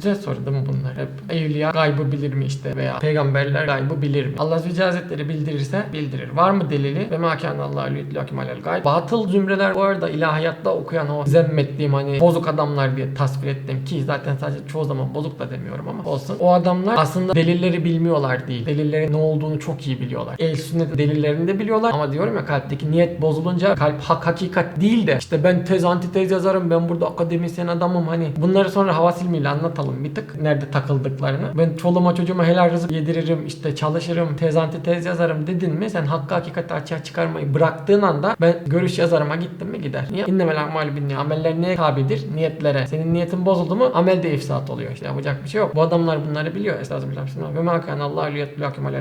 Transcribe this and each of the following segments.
Güzel soru değil mi bunlar? Hep evliya gaybı bilir mi işte veya peygamberler gaybı bilir mi? Allah Celle Hazretleri bildirirse bildirir. Var mı delili? Ve ma kana Allahu liyudlakum alel gayb. Batıl zümreler bu arada ilahiyatta okuyan o zemmettiğim hani bozuk adamlar diye tasvir ettim ki zaten sadece çoğu zaman bozuk da demiyorum ama olsun. O adamlar aslında delilleri bilmiyorlar değil. Delillerin ne olduğunu çok iyi biliyorlar. El sünnet delillerini de biliyorlar ama diyorum ya kalpteki niyet bozulunca kalp hak hakikat değil de işte ben tez antitez yazarım ben burada akademisyen adamım hani bunları sonra havas ilmiyle anlatalım bir tık nerede takıldıklarını. Ben çoluğuma çocuğuma helal rızık yediririm işte çalışırım tez antitez yazarım dedin mi sen hakkı hakikati açığa çıkarmayı bıraktığın anda ben görüş yazarıma gittim mi gider. Niye? İnnemel amalü bin Ameller neye tabidir? Niyetlere. Senin niyetin bozuldu mu amel de ifsat oluyor. İşte yapacak bir şey yok. Bu adamlar bunları biliyor. Estağfirullah. Ve ma kana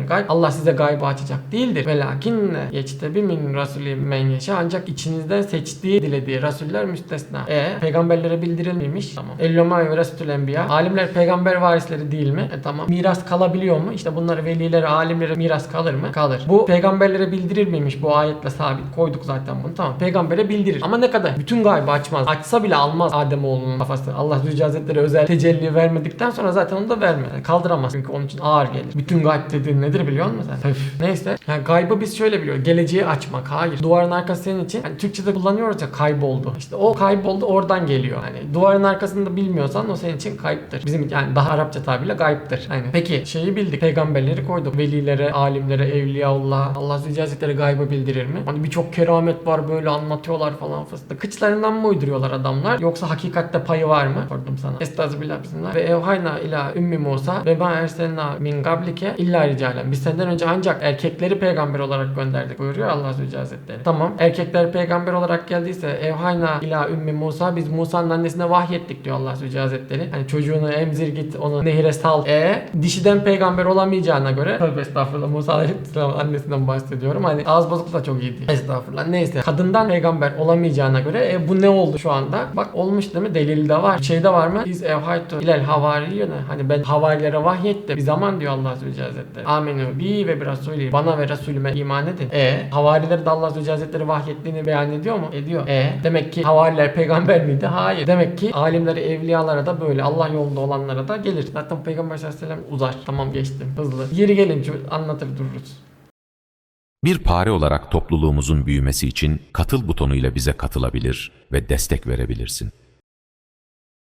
gayb. Allah size gaybı açacak değildir. Velakinne yectebi min rasulü men yeşe. Ancak içinizden seçtiği, dilediği rasuller müstesna. E peygamberlere bildirilmemiş. Tamam. Elloma ve resulül enbiya. Alimler peygamber varisleri değil mi? E tamam. Miras kalabiliyor mu? İşte bunları velilere, alimlere miras kalır mı? Kalır. Bu peygamberlere bildirir miymiş? Bu ayetle sabit. Koyduk zaten bunu. Tamam. Peygambere bildirir. Ama ne kadar? Bütün gaybı açmaz. Açsa bile almaz Ademoğlunun kafası. Allah Zülce Hazretleri özel tecelli vermedikten sonra zaten onu da vermez. Yani kaldıramaz. Çünkü onun için ağır gelir. Bütün gayb dediğin nedir biliyor musun sen? Neyse. Yani gaybı biz şöyle biliyoruz. Geleceği açmak. Hayır. Duvarın arkası senin için. Yani Türkçe'de kullanıyoruz ya kayboldu. İşte o kayboldu oradan geliyor. Hani duvarın arkasında bilmiyorsan o senin için kayıptır. Bizim yani daha Arapça tabirle gayiptir. Aynen. Peki şeyi bildik. Peygamberleri koyduk. Velilere, alimlere, evliyaullah. Allah Zülce Hazretleri gaybı bildirir mi? Hani birçok keramet var böyle anlatıyorlar falan fıstık. Kıçlarından mı uyduruyorlar adamlar? Yoksa hakikatte payı var mı? Sordum sana. Estağfirullah bismillah. Ve evhayna ila ümmi Musa ve ma erselna min gablike illa ricalen. Biz senden önce ancak erkekleri peygamber olarak gönderdik buyuruyor Allah Zülce Hazretleri. Tamam. Erkekler peygamber olarak geldiyse evhayna ila ümmi Musa biz Musa'nın annesine vahyettik diyor Allah Zülce Hazretleri. Hani çocuğunu emzir git onu nehire sal. E dişiden peygamber olamayacağına göre tövbe estağfurullah Musa Aleyhisselam'ın annesinden bahsediyorum. Hani ağız bozukluğu da çok iyi değil. Estağfurullah. Neyse. Kadından peygamber olamayacağına göre e, bu ne oldu şu anda? Bak olmuş değil mi? Delil de var. Şeyde var mı? Biz evhaytu ilel havariyene. Hani ben havarilere vahyettim. Bir zaman diyor Allah Zülce Hazretleri. Aminu bi ve bir rasulü. Bana ve Resulüme iman edin. E havarileri de Allah Zülce Hazretleri vahyettiğini beyan ediyor mu? Ediyor. E demek ki havariler peygamber miydi? Hayır. Demek ki alimleri evliyalara da böyle Allah yolunda olanlara da gelir. Zaten Peygamber sallallahu aleyhi ve sellem uzar. Tamam geçtim. Hızlı. Yeri gelince anlatır dururuz. Bir pare olarak topluluğumuzun büyümesi için katıl butonuyla bize katılabilir ve destek verebilirsin.